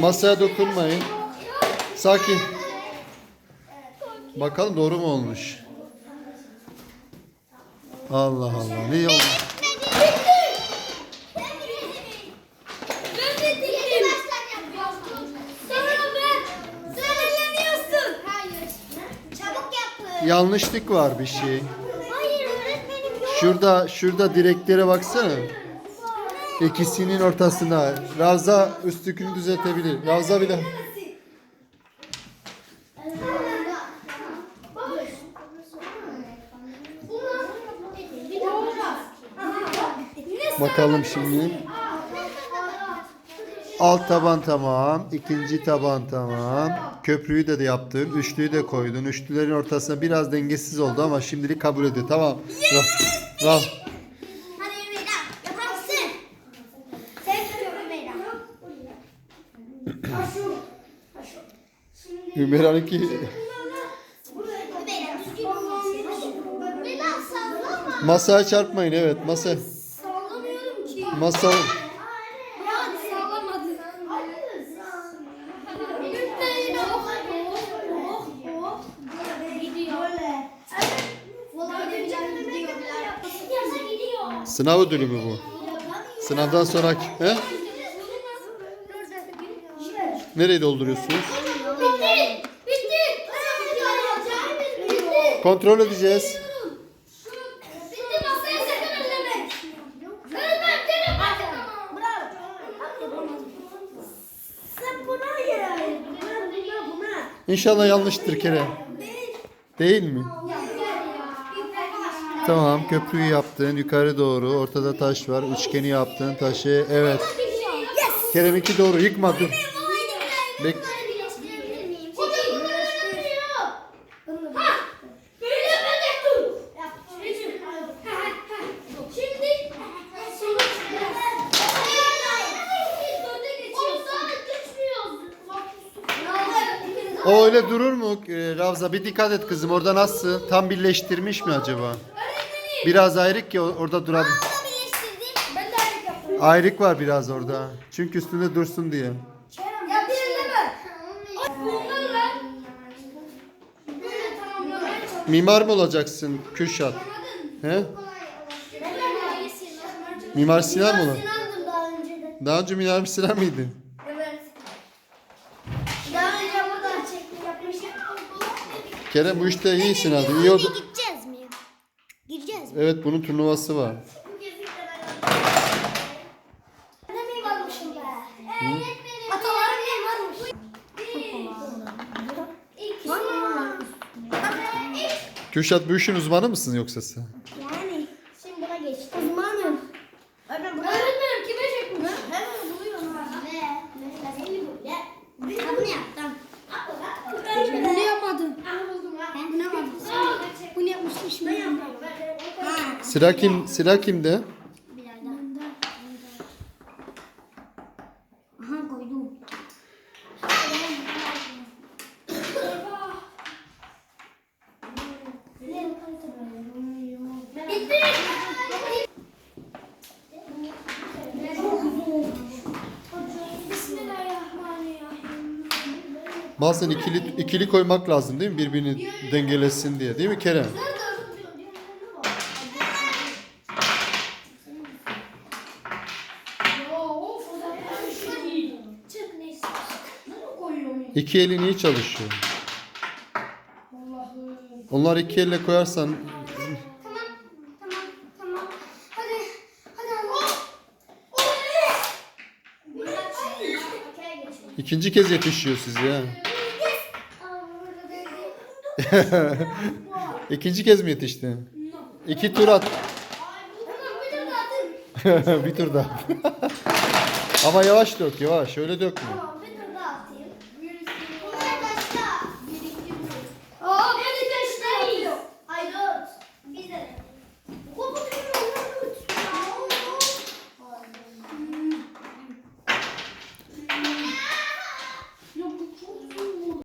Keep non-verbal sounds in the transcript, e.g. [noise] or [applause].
Masaya dokunmayın. Sakin. Bakalım doğru mu olmuş? Allah Allah. Ne yapın. Yanlışlık var bir şey. Şurada şurada direklere baksana. İkisinin ortasında. Ravza üstlükünü düzeltebilir. Ravza bile. Bakalım şimdi. Alt taban tamam. ikinci taban tamam. Köprüyü de, de yaptın. Üçlüyü de koydun. Üçlülerin ortasına biraz dengesiz oldu ama şimdilik kabul ediyor. Tamam. Rav. Rav. Hadi Ümera'nınki Ümeyra düzgün Biraz sallama. masaya çarpmayın evet masa Sallamıyorum ki. masa sınav ödülü bu? Sınavdan sonraki he? Nereye dolduruyorsunuz? Bitti. Bitti. Bitti. Kontrol edeceğiz. Bitti masaya sakın elleme. Öğretmen gelin bakın. Bravo. Sen buna ya. Buna buna buna. İnşallah yanlıştır Kerem. Değil mi? Tamam köprüyü yaptın yukarı doğru ortada taş var üçgeni yaptın taşı evet. Yes. Kerem'inki doğru yıkma dur. Bek o öyle durur mu Ee, Ravza bir dikkat et kızım orada nasıl tam birleştirmiş mi acaba? Biraz ayrık ki o- orada durabilir. Ben de ayrık yaptım. Ayrık var biraz orada. Çünkü üstünde dursun diye. Ya. Tamamlamaya. Mimar mı olacaksın Kürşat? He? Mimar Sinan mı olur? Sinan'dım daha önce de. Daha önce Mimar Sinan mıydın? Evet. Daha önce burada çekme yapmışım. Kerem bu işte iyisin hadi. İyi oldu. Gideceğiz mi? Gireceğiz mi? Evet bunun turnuvası var. Be? Atalarım ne varmış? Kürşat bu işin uzmanı mısın yoksa sen? Yani. Şimdi buna geç. Uzmanım. Öğretmenim kime Sıra kim? Sıra kimde? Bilal'den. Aha koydum. Bitti. Bazen ikili, ikili koymak lazım değil mi? Birbirini dengelesin diye. Değil mi Kerem? İki elin iyi çalışıyor. Onlar iki elle koyarsan ikinci kez yetişiyor size ya. [laughs] İkinci kez mi yetişti? İki tur at. [laughs] Bir tur daha. [laughs] Ama yavaş dök yavaş. Öyle dökme.